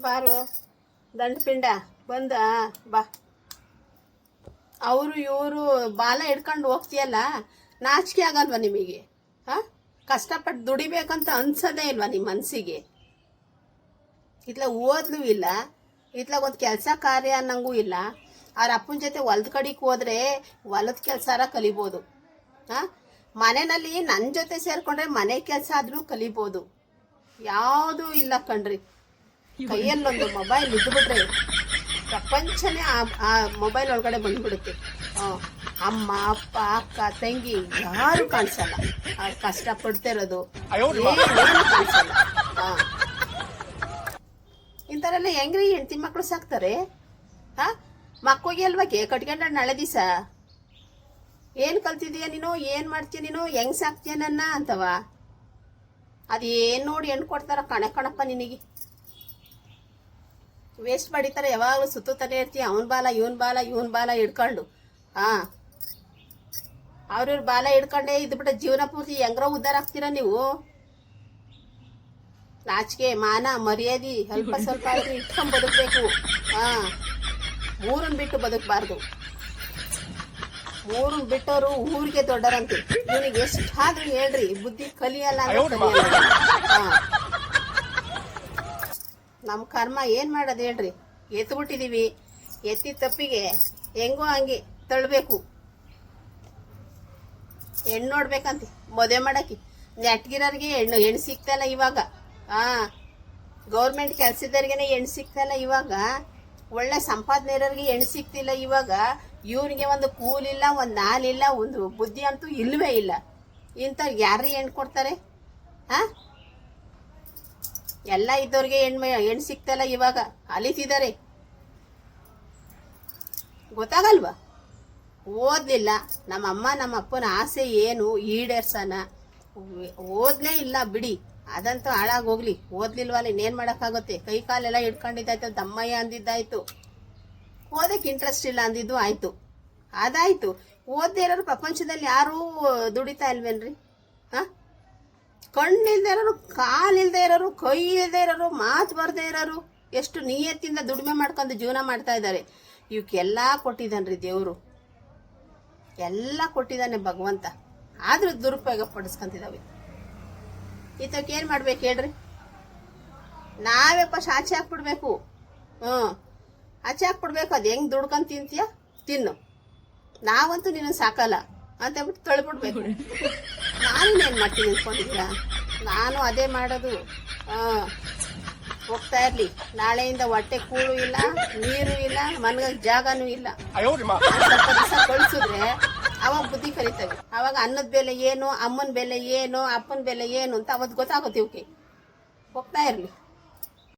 ಬಾರು, ದಂಡಪಿಂಡ, ಬಂದ, ಬಾ. ಅವರು ಇವರು ಬಾಲ ಹಿಡ್ಕೊಂಡು ಹೋಗ್ತೀಯಲ್ಲ, ನಾಚಿಕೆ ಆಗಲ್ವ ನಿಮಗೆ? ಹಾಂ? ಕಷ್ಟಪಟ್ಟು ದುಡಿಬೇಕಂತ ಅನ್ಸೋದೇ ಇಲ್ವಾ ನಿಮ್ಮ ಮನಸ್ಸಿಗೆ ಇತ್ಲ ಓದ್ಲೂ ಇಲ್ಲ, ಇತ್ಲ ಒಂದು ಕೆಲಸ ಕಾರ್ಯ ಅನ್ನಂಗೂ ಇಲ್ಲ. ಅವ್ರ ಅಪ್ಪನ ಜೊತೆ ಹೊಲದ ಕಡೆಗೆ ಹೋದರೆ ಹೊಲದ ಕೆಲಸಾರ ಕಲಿಬೋದು. ಹಾಂ? ಮನೆಯಲ್ಲಿ ನನ್ನ ಜೊತೆ ಸೇರ್ಕೊಂಡ್ರೆ ಮನೆ ಕೆಲಸ ಆದರೂ ಕಲಿಬೋದು. ಯಾವುದೂ ಇಲ್ಲ ಕಣ್ರಿ. ಕೈಯಲ್ಲೊಂದು ಮೊಬೈಲ್ ಇದ್ಬಿಟ್ರೆ ಪ್ರಪಂಚನೇ ಆ ಮೊಬೈಲ್ ಒಳಗಡೆ ಬಂದ್ಬಿಡುತ್ತೆ. ಅಮ್ಮ ಅಪ್ಪ ಅಕ್ಕ ತಂಗಿ ಯಾರು ಕಾಣಿಸಲ್ಲ. ಕಷ್ಟ ಪಡ್ತಾ ಇರೋದು ಕಾಣಿಸಲ್ಲ. ಇಂಥವರೆಲ್ಲ ಹೆಂಗ್ರಿ ಹೆಂಡತಿ ಮಕ್ಕಳು ಸಾಕ್ತಾರೆ? ಹಾ ಮಕ್ಕಳಿಗೆ ಅಲ್ವಾ ಕೇ ಕಟ್ಕೊಂಡ ನಾಳೆ ದಿವಸ? ಏನು ಕಲ್ತಿದೀಯ ನೀನು? ಏನು ಮಾಡ್ತೀಯ ನೀನು? ಹೆಂಗ್ ಸಾಕ್ತೀಯ ನನ್ನ ಅಂತವ? ಅದೇನ್ ನೋಡಿ ಹೆಣ್ ಕೊಡ್ತಾರ ಕಣ ಕಣಪ್ಪ ನಿನಗೆ. ವೇಸ್ಟ್ ಮಾಡಿತಾರೆ ಯಾವಾಗಲೂ ಸುತ್ತುತ್ತಾನೆ ಇರ್ತೀಯ. ಅವನ ಬಾಲ ಇವನ್ ಬಾಲ ಇವನ್ ಬಾಲ ಹಿಡ್ಕೊಂಡು. ಹಾ. ಅವ್ರಿವ್ರ ಬಾಲ ಹಿಡ್ಕೊಂಡೇ ಇದ್ಬಿಟ್ಟ ಜೀವನ ಪೂರ್ತಿ ಹೆಂಗ್ರ ಉದ್ಧಾರ ಆಗ್ತೀರಾ ನೀವು? ನಾಚಿಕೆ ಮಾನ ಮರ್ಯಾದೆ ಅಲ್ಪ ಸ್ವಲ್ಪ ಆದ್ರೂ ಇಟ್ಕೊಂಡ್ ಬದುಕಬೇಕು. ಹಾ. ಮೂರನ್ ಬಿಟ್ಟು ಬದುಕಬಾರ್ದು. ಊರು ಬಿಟ್ಟವರು ಊರಿಗೆ ದೊಡ್ಡರಂತೆ. ಇವನಿಗೆ ಎಷ್ಟಾದ್ರೂ ಹೇಳ್ರಿ ಬುದ್ಧಿ ಕಲಿಯಲ್ಲ ಹಾ. ನಮ್ಮ ಕರ್ಮ ಏನು ಮಾಡೋದು ಹೇಳ್ರಿ? ಎತ್ಬಿಟ್ಟಿದ್ದೀವಿ ಎತ್ತಿ ತಪ್ಪಿಗೆ ಹೆಂಗೋ ಹಂಗೆ ತಳ್ಳಬೇಕು ಹೆಣ್ಣು ನೋಡ್ಬೇಕಂತ, ಮದುವೆ ಮಾಡಕ್ಕೆ. ನೆಟ್ಗಿರೋರಿಗೆ ಹೆಣ್ಣು ಹೆಣ್ಣು ಸಿಗ್ತಾಯಿಲ್ಲ ಇವಾಗ. ಹಾಂ ಗೌರ್ಮೆಂಟ್ ಕೆಲಸದವ್ರಿಗೇನೆ ಹೆಣ್ಣು ಸಿಗ್ತಾಯಿಲ್ಲ ಇವಾಗ. ಒಳ್ಳೆ ಸಂಪಾದನೆ ಇರೋರಿಗೆ ಹೆಣ್ಣು ಸಿಗ್ತಿಲ್ಲ ಇವಾಗ. ಇವ್ರಿಗೆ ಒಂದು ಕೂಲಿಲ್ಲ ಒಂದು ನಾಲಿಲ್ಲ ಒಂದು ಬುದ್ಧಿ ಅಂತೂ ಇಲ್ಲವೇ ಇಲ್ಲ. ಇಂಥವ್ರಿಗೆ ಯಾರು ಹೆಣ್ಣು ಕೊಡ್ತಾರೆ? ಹಾಂ ಎಲ್ಲ ಇದ್ದವ್ರಿಗೆ ಹೆಣ್ಣು ಹೆಣ್ಣು ಸಿಗ್ತಲ್ಲ ಇವಾಗ? ಅಲಿತಿದ್ದಾರೆ ಗೊತ್ತಾಗಲ್ವಾ? ಓದ್ಲಿಲ್ಲ. ನಮ್ಮ ಅಮ್ಮ, ನಮ್ಮ ಅಪ್ಪನ ಆಸೆ ಏನು? ಈಡೇರ್ಸನ. ಓದ್ಲೇ ಇಲ್ಲ, ಬಿಡಿ. ಅದಂತೂ ಹಾಳಾಗೋಗ್ಲಿ. ಓದ್ಲಿಲ್ವಲ್ಲ, ಇನ್ನೇನು ಮಾಡೋಕ್ಕಾಗುತ್ತೆ? ಕೈ ಕಾಲೆಲ್ಲ ಹಿಡ್ಕೊಂಡಿದ್ದಾಯ್ತು ದಮ್ಮಯ್ಯ ಅಂದಿದ್ದಾಯ್ತು. ಓದಕ್ಕೆ ಇಂಟ್ರೆಸ್ಟ್ ಇಲ್ಲ ಅಂದಿದ್ದು ಆಯಿತು. ಅದಾಯಿತು. ಓದ್ದೇ ಇರೋರು ಪ್ರಪಂಚದಲ್ಲಿ ಯಾರೂ ದುಡಿತಾ ಇಲ್ವೇನ್ರಿ? ಹಾಂ? ಕಣ್ಣಿಲ್ದೇ ಇರೋರು, ಕಾಲಿಲ್ದೇ ಇರೋರು ಕೈ ಇಲ್ಲದೆ ಇರೋರು, ಮಾತು ಬರದೇ ಇರೋರು ಎಷ್ಟು ನಿಯತ್ತಿಂದ ದುಡಿಮೆ ಮಾಡ್ಕೊಂಡು ಜೀವನ ಮಾಡ್ತಾ ಇದ್ದಾರೆ. ಇವಕ್ಕೆಲ್ಲ ಕೊಟ್ಟಿದ್ದಾನ್ರಿ ದೇವರು. ಎಲ್ಲ ಕೊಟ್ಟಿದ್ದಾನೆ ಭಗವಂತ. ಆದರೂ ದುರುಪಯೋಗ ಪಡಿಸ್ಕೊಂತಿದ್ದಾವೆ. ಈತಕ್ಕೆ ಏನು ಮಾಡ್ಬೇಕು ಹೇಳ್ರಿ? ನಾವೇ ಫಸ್ಟ್ ಆಚೆ ಹಾಕ್ಬಿಡ್ಬೇಕು. ಹ್ಞೂ. ಆಚೆ ಹಾಕ್ಬಿಡ್ಬೇಕು. ಅದು ಹೆಂಗೆ ದುಡ್ಕೊಂಡು ತಿಂತೀಯ? ತಿನ್ನು. ನಾವಂತೂ ನಿನ್ನ ಸಾಕಲ್ಲ. ಅಂತ ಹೇಳ್ಬಿಟ್ಟು ತೊಳ್ಬಿಡ್ಬೇಕು. ನಾನು ಏನು ಮಾಡ್ತೀನಿ ಅಂದ್ಕೊಂಡಿದ್ದೀರಾ ನಾನು ಅದೇ ಮಾಡೋದು. ಹಾಂ ಹೋಗ್ತಾ ಇರಲಿ. ನಾಳೆಯಿಂದ ಹೊಟ್ಟೆ ಕೂಳು ಇಲ್ಲ ನೀರು ಇಲ್ಲ ಮನ್ಗ ಜಾಗನೂ ಇಲ್ಲ. ಸ್ವಲ್ಪ ದಿವಸ ಕಳಿಸಿದ್ರೆ ಅವಾಗ ಬುದ್ಧಿ ಕಲಿತವೆ. ಅವಾಗ ಅನ್ನದ ಬೆಲೆ ಏನು ಅಮ್ಮನ ಬೆಲೆ ಏನು ಅಪ್ಪನ ಬೆಲೆ ಏನು ಅಂತ ಅವತ್ತು ಗೊತ್ತಾಗುತ್ತೆ ಇವಕ್ಕೆ. ಹೋಗ್ತಾ ಇರಲಿ.